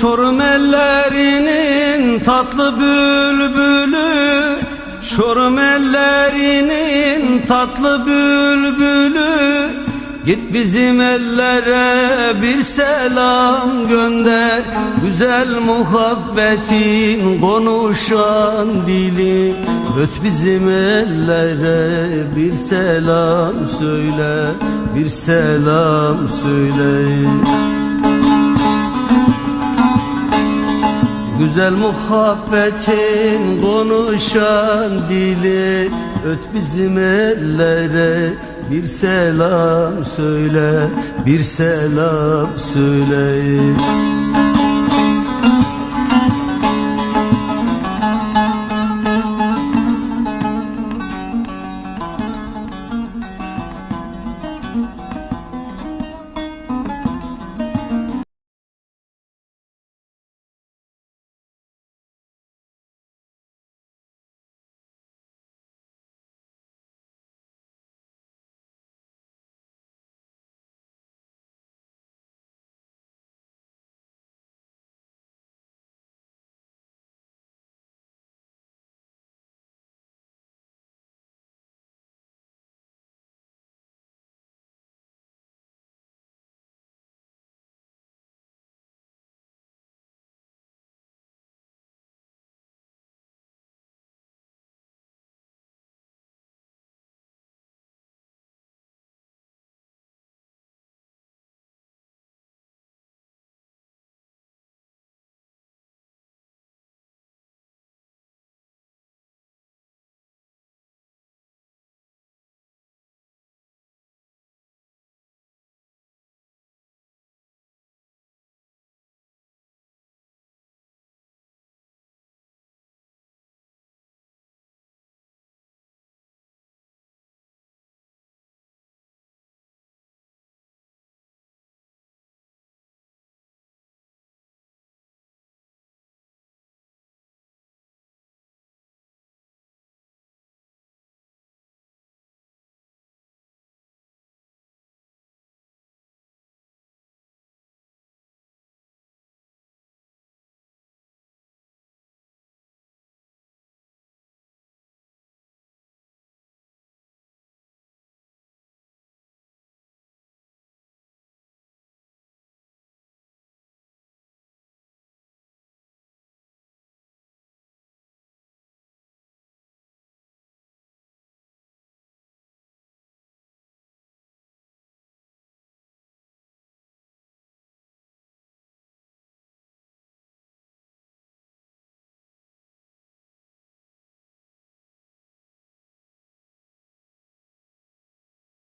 Çorum ellerinin tatlı bülbülü Çorum ellerinin tatlı bülbülü. Git bizim ellere bir selam gönder Güzel muhabbetin konuşan dili. Öt bizim ellere bir selam söyle Bir selam söyle Güzel muhabbetin konuşan dili. Öt bizim ellere bir selam söyle Bir selam söyle